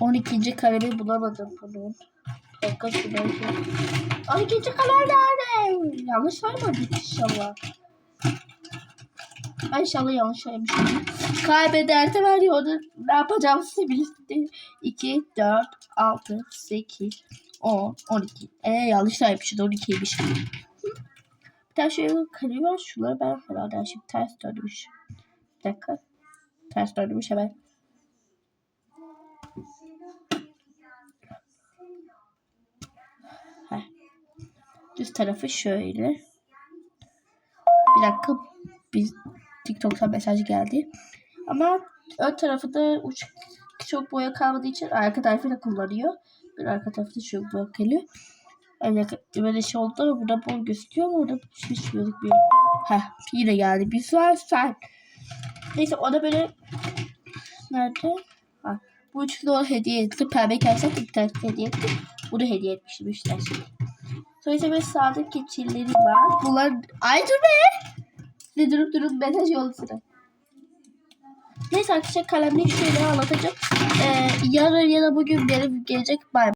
12. kalemi bulamadım bunun. Dakika şurada. 12. kalem nerede? Yanlış saymadım inşallah. Ay inşallah yanlış saymışım. Kaybederse var ya onu ne yapacağım size bilirsiniz. 2, 4, 6, 8, 10, 12. Eee yanlış saymışım 12'ymiş. Bir tane şey var. Şunları ben herhalde şimdi ters dönmüş. Bir dakika. Ters dönmüş hemen. Düz tarafı şöyle. Bir dakika. Biz TikTok'tan mesaj geldi. Ama ön tarafı da uç çok boya kalmadığı için arka tarafı da kullanıyor. Bir arka tarafı da çok boya geliyor. Öyle, böyle şey oldu ama burada bol gözüküyor ama orada hiç gözükmüyor. Heh yine geldi. Bir var sen. Neyse o da böyle nerede? Ha, bu üçlü o hediye etti. Pembe kevset bir tane hediye etti. Bu da hediye etmiştim işte. İse böyle sağda keçileri var. Bunlar... Ay dur be! Size durup durup mesaj yoldu sıra. Neyse arkadaşlar kalemleri şöyle anlatacağım. Ee, yarın ya da bugün benim gelecek bay